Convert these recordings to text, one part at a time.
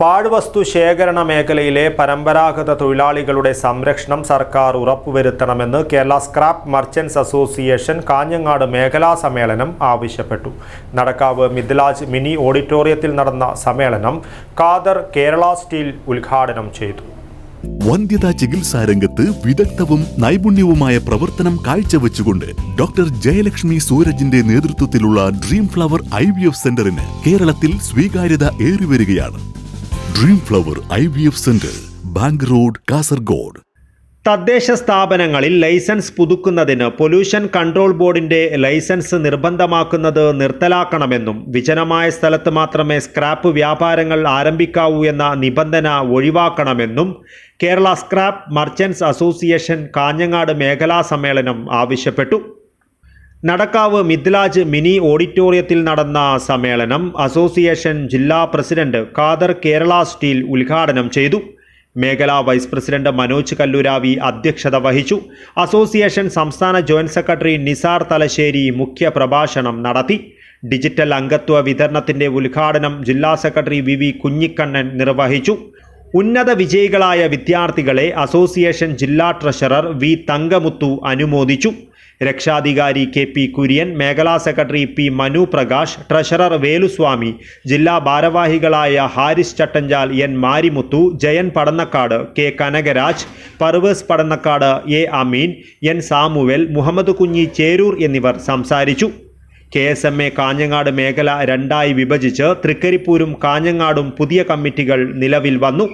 പാഴ്വസ്തു ശേഖരണ മേഖലയിലെ പരമ്പരാഗത തൊഴിലാളികളുടെ സംരക്ഷണം സർക്കാർ ഉറപ്പുവരുത്തണമെന്ന് Kerala scrap merchants association Kanhangad മേഖലാ സമ്മേളനം ആവശ്യപ്പെട്ടു. നടക്കാവ് മിഥിലാജ് മിനി ഓഡിറ്റോറിയത്തിൽ നടന്ന സമ്മേളനം കാദർ കേരള സ്റ്റീൽ ഉദ്ഘാടനം ചെയ്തു. വന്ധ്യതാ ചികിത്സാ രംഗത്ത് വിദഗ്ധവും നൈപുണ്യവുമായ പ്രവർത്തനം കാഴ്ചവെച്ചുകൊണ്ട് ഡോക്ടർ ജയലക്ഷ്മി സൂരജിന്റെ നേതൃത്വത്തിലുള്ള dream flower I V F സെന്ററിന് കേരളത്തിൽ സ്വീകാര്യത ഏറിവരികയാണ്. Dream flower I V F centre bank road Kasaragod തദ്ദേശ സ്ഥാപനങ്ങളിൽ ലൈസൻസ് പുതുക്കുന്നതിന് പൊല്യൂഷൻ കൺട്രോൾ ബോർഡിന്റെ ലൈസൻസ് നിർബന്ധമാക്കുന്നത് നിർത്തലാക്കണമെന്നും വിജനമായ സ്ഥലത്ത് മാത്രമേ സ്ക്രാപ്പ് വ്യാപാരങ്ങൾ ആരംഭിക്കാവൂ എന്ന നിബന്ധന ഒഴിവാക്കണമെന്നും Kerala scrap merchants association Kanhangad മേഖലാ സമ്മേളനം ആവശ്യപ്പെട്ടു. നടക്കാവ് മിദ്ലാജ് മിനി ഓഡിറ്റോറിയത്തിൽ നടന്ന സമ്മേളനം അസോസിയേഷൻ ജില്ലാ പ്രസിഡന്റ് ഖാദർ കേരള സ്റ്റീൽ ഉദ്ഘാടനം ചെയ്തു. മേഖലാ വൈസ് പ്രസിഡന്റ് മനോജ് കല്ലുരാവി അധ്യക്ഷത വഹിച്ചു. അസോസിയേഷൻ സംസ്ഥാന ജോയിന്റ് സെക്രട്ടറി നിസാർ തലശ്ശേരി മുഖ്യ പ്രഭാഷണം നടത്തി. ഡിജിറ്റൽ അംഗത്വ വിതരണത്തിന്റെ ഉദ്ഘാടനം ജില്ലാ സെക്രട്ടറി വി വി കുഞ്ഞിക്കണ്ണൻ നിർവഹിച്ചു. ഉന്നത വിജയികളായ വിദ്യാർത്ഥികളെ അസോസിയേഷൻ ജില്ലാ ട്രഷറർ വി തങ്കമുത്തു അനുമോദിച്ചു. രക്ഷാധികാരി കെ പി കുര്യൻ മേഖലാ secretary P Manu Prakash treasurer Veluswamy ജില്ലാ ഭാരവാഹികളായ Haris Chattanchal N Marimuthu Jayan Padannakkad K Kanakaraj Parvez Padannakkad A Ameen N Samuel Muhammad Kunhi Cherur എന്നിവർ സംസാരിച്ചു. K S M A Kanhangad മേഖല രണ്ടായി വിഭജിച്ച് തൃക്കരിപ്പൂരും കാഞ്ഞങ്ങാടും പുതിയ കമ്മിറ്റികൾ നിലവിൽ വന്നു.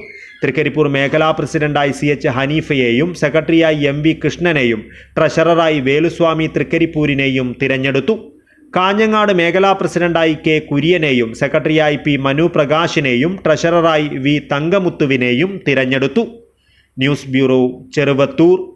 തൃക്കരിപ്പൂർ മേഖലാ പ്രസിഡന്റായി സി എച്ച് ഹനീഫയെയും സെക്രട്ടറിയായി എം വി കൃഷ്ണനെയും ട്രഷററായി വേലുസ്വാമി തൃക്കരിപ്പൂരിനെയും തിരഞ്ഞെടുത്തു. കാഞ്ഞങ്ങാട് മേഖലാ പ്രസിഡന്റായി കെ കുര്യനെയും സെക്രട്ടറിയായി പി മനു പ്രകാശിനെയും ട്രഷററായി വി തങ്കമുത്തുവിനെയും തിരഞ്ഞെടുത്തു. News bureau Cheruvathur.